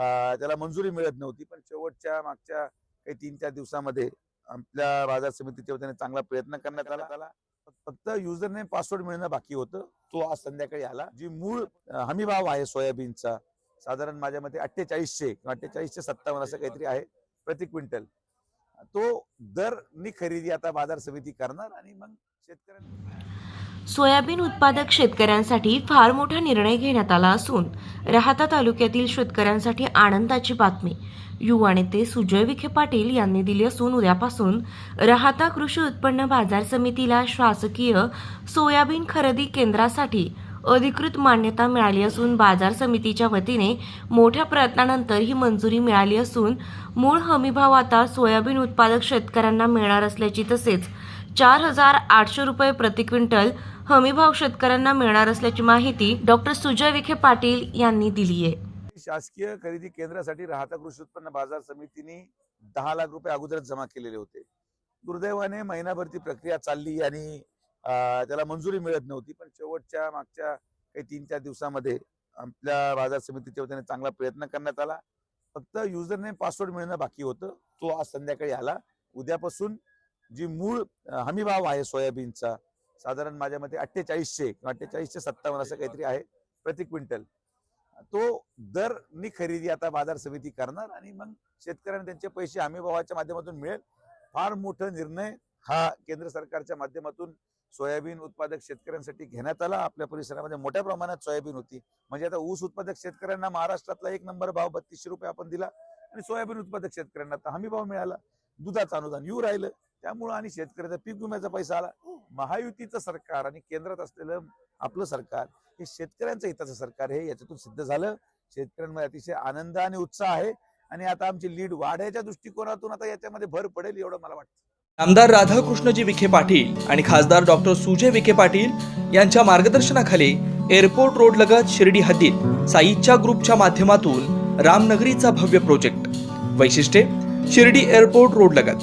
त्याला मंजुरी मिळत नव्हती पण शेवटच्या मागच्या काही तीन चार दिवसामध्ये आपल्या बाजार समितीच्या वतीने चांगला प्रयत्न करण्यात आला. फक्त युजर नेम पासवर्ड मिळणं बाकी होतं. तो आज संध्याकाळी आला. जी मूळ हमीभाव हमी भाव आहे सोयाबीनचा साधारण माझ्या मते अठ्ठेचाळीसशे किंवा अठ्ठेचाळीसशे सत्तावन्न असं काहीतरी आहे प्रति क्विंटल. तो दरनी खरेदी आता बाजार समिती करणार आणि मग शेतकऱ्यांना सोयाबीन उत्पादक शेतकऱ्यांसाठी फार मोठा निर्णय घेण्यात आला असून राहाता तालुक्यातील शेतकऱ्यांसाठी आनंदाची बातमी. युवा नेते सुजय विखे पाटील यांनी दिली असून उद्यापासून राहता कृषी उत्पन्न बाजार समितीला शासकीय सोयाबीन खरेदी केंद्रासाठी अधिकृत मान्यता मिळाली असून बाजार समितीच्या वतीने मोठ्या प्रयत्नानंतर ही मंजुरी मिळाली असून मूळ हमीभाव आता सोयाबीन उत्पादक शेतकऱ्यांना मिळणार असल्याची तसेच चार हजार आठशे रुपये प्रति क्विंटल हमीभाव शेतकऱ्यांना मिळणार असल्याची माहिती डॉक्टर सुजय विखे पाटील यांनी दिली आहे. शासकीय खरेदी केंद्रासाठी राहता कृषी उत्पन्न बाजार समितीने दहा लाख रुपये अगोदरच जमा केलेले होते. दुर्दैवाने महिनाभर ती प्रक्रिया चालली आणि त्याला मंजुरी मिळत नव्हती. पण शेवटच्या मागच्या काही तीन चार दिवसामध्ये आपल्या बाजार समितीच्या वतीने चांगला प्रयत्न करण्यात आला. फक्त युजर नेम पासवर्ड मिळणं बाकी होतं. तो आज संध्याकाळी आला. उद्यापासून जी मूळ अं, हमी भाव आहे सोयाबीनचा साधारण माझ्या मते अठ्ठेचाळीसशे किंवा अठ्ठेचाळीसशे सत्तावन्न असं काहीतरी आहे प्रति क्विंटल. तो दरनी खरेदी आता बाजार समिती करणार आणि मग शेतकऱ्यांना त्यांचे पैसे हमी भावाच्या माध्यमातून मिळेल. फार मोठा निर्णय हा केंद्र सरकारच्या माध्यमातून सोयाबीन उत्पादक शेतकऱ्यांसाठी घेण्यात आला. आपल्या परिसरामध्ये मोठ्या प्रमाणात सोयाबीन होती. म्हणजे आता ऊस उत्पादक शेतकऱ्यांना महाराष्ट्रातला एक नंबर भाव बत्तीसशे रुपये आपण दिला आणि सोयाबीन उत्पादक शेतकऱ्यांना आता हमी भाव मिळाला. दुधाचं अनुदान येऊ राहिलं. त्यामुळं आणि शेतकऱ्याचा पीक विम्याचा पैसा आला. महायुतीचं सरकार आणि केंद्रात असलेलं आपलं सरकार हे शेतकऱ्यांचं हिताचं सरकार हे याच्यातून सिद्ध झालं. शेतकऱ्यांमध्ये अतिशय आनंद आणि उत्साह आहे. आणि आता आमची लीड वाढायच्या दृष्टिकोनातून आता याच्यामध्ये भर पडेल एवढं मला वाटतं. आमदार राधाकृष्णजी विखे पाटील आणि खासदार डॉक्टर सुजय विखे पाटील यांच्या मार्गदर्शनाखाली एअरपोर्ट रोड लगत शिर्डी हद्दीत साईच्या ग्रुपच्या माध्यमातून रामनगरीचा भव्य प्रोजेक्ट. वैशिष्ट्ये शिर्डी एअरपोर्ट रोड लगत.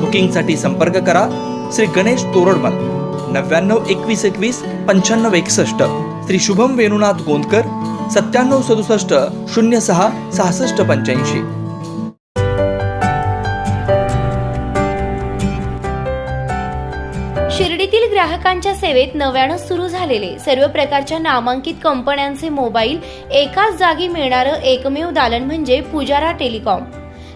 बुकिंगसाठी संपर्क करा. श्री गणेश तोरडमल नव्याण्णव एकवीस एकवीस पंच्याण्णव एकसष्ट. श्री शुभम वेणुनाथ गोंदकर सत्त्याण्णव सदुसष्ट शून्य सहा सहासष्ट पंच्याऐंशी. शिर्डीतील ग्राहकांच्या सेवेत नव्यानं सुरू झालेले सर्व प्रकारच्या नामांकित कंपन्यांचे मोबाईल एकाच जागी मिळणारं एकमेव दालन म्हणजे पुजारा टेलिकॉम.